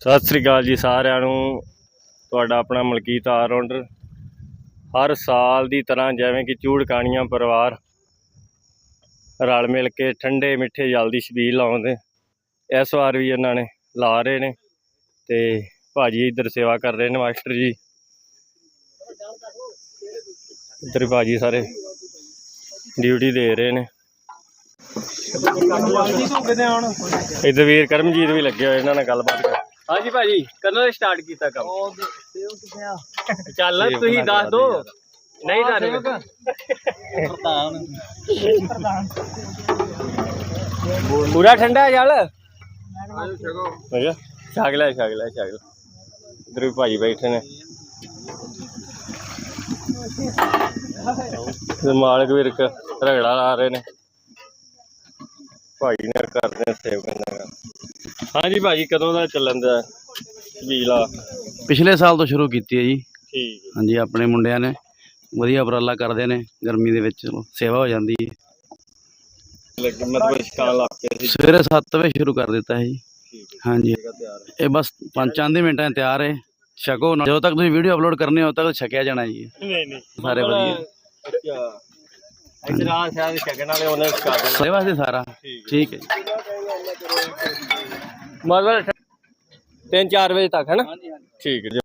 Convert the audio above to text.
ਸਤਿ ਸ੍ਰੀ ਅਕਾਲ ਜੀ ਸਾਰਿਆਂ ਨੂੰ। ਤੁਹਾਡਾ ਆਪਣਾ ਮਲਕੀਤ ਆਲਰਾਊਂਡਰ ਹਰ ਸਾਲ ਦੀ ਤਰ੍ਹਾਂ ਜਿਵੇਂ ਕਿ ਚੂੜਕਾਣੀਆਂ ਪਰਿਵਾਰ ਰਲ ਮਿਲ ਕੇ ਠੰਡੇ ਮਿੱਠੇ ਜਲ ਦੀ ਛਬੀਲ ਲਾਉਂਦੇ। ਇਸ ਵਾਰ ਵੀ ਇਹਨਾਂ ਨੇ ਲਾ ਰਹੇ ਨੇ ਤੇ ਭਾਜੀ ਇੱਧਰ ਸੇਵਾ ਕਰ ਰਹੇ ਨੇ ਮਾਸਟਰ ਜੀ। ਇੱਧਰ ਭਾਜੀ ਸਾਰੇ ਡਿਊਟੀ ਦੇ ਰਹੇ ਨੇ। ਇੱਧਰ ਵੀਰ ਕਰਮਜੀਤ ਵੀ ਲੱਗੇ ਹੋਏ ਇਹਨਾਂ ਨਾਲ ਗੱਲਬਾਤ ਕਰ ਹਾਂਜੀ ਭਾਜੀ ਕਦੋਂ ਸਟਾਰਟ ਕੀਤਾ ਕੰਮ? ਚੱਲ ਤੁਸੀਂ ਦੱਸ ਦੋ। ਨਹੀਂ ਦੱਸ ਪੂਰਾ ਠੰਡਾ ਹੈ ਜਲ? ਅੱਛਾ। ਛਕ ਲੈ ਛਕ ਲੈ ਛਕ ਲੈ। ਇੱਧਰ ਵੀ ਭਾਜੀ ਬੈਠੇ ਨੇ। ਤੇ ਮਾਲਕ ਵੀ ਇੱਕ ਰਗੜਾ ਲਾ ਰਹੇ ਨੇ। ਭਾਈ ਨੇ ਕਰਦੇ ਸੇਵ ਕਰਨਾ ਹਾਂਜੀ ਭਾਜੀ ਕਦੋਂ ਦਾ ਚੱਲਣ ਦਾ ਵੀਲਾ? ਪਿਛਲੇ ਸਾਲ ਤੋਂ ਸ਼ੁਰੂ ਕੀਤੀ ਹੈ ਜੀ। ਠੀਕ ਹੈ। ਹਾਂਜੀ ਆਪਣੇ ਮੁੰਡਿਆਂ ਨੇ ਵਧੀਆ ਉਪਰਾਲਾ ਕਰਦੇ ਨੇ ਗਰਮੀ ਦੇ ਵਿੱਚ ਚਲੋ ਸੇਵਾ ਹੋ ਜਾਂਦੀ ਹੈ। ਲੱਗ ਮਤਲਬ ਸੀ ਸਵੇਰੇ 7 ਵਜੇ ਸ਼ੁਰੂ ਕਰ ਦਿੱਤਾ ਹੈ ਜੀ। ਠੀਕ ਹੈ। ਹਾਂਜੀ। ਜਗ੍ਹਾ ਤਿਆਰ ਹੈ। ਇਹ ਬਸ ਪੰਜ ਚਾਂਦੀ ਮਿੰਟਾਂ 'ਚ ਤਿਆਰ ਹੈ। ਛਕੋ ਨਾ- ਜਦੋਂ ਤੱਕ ਤੁਸੀਂ ਵੀਡੀਓ ਅਪਲੋਡ ਕਰਨੀ ਹੋ ਉਦੋਂ ਤੱਕ ਛਕਿਆ ਜਾਣਾ ਜੀ। ਨਹੀਂ ਨਹੀਂ ਸਾਰੇ ਵਧੀਆ। ਅੱਛਾ। ਇੱਧਰ ਆ ਸ਼ਾਇਦ ਸ਼ਗਨ ਵਾਲੇ ਉਹਨੇ ਦੇਣਾ। ਸਾਰੇ। ਵਾਸਤੇ ਸਾਰਾ ਠੀਕ ਹੈ ਜੀ। ਮਤਲਬ 3-4 ਵਜੇ ਤੱਕ ਹੈ ਨਾ? ਠੀਕ ਹੈ ਜੀ।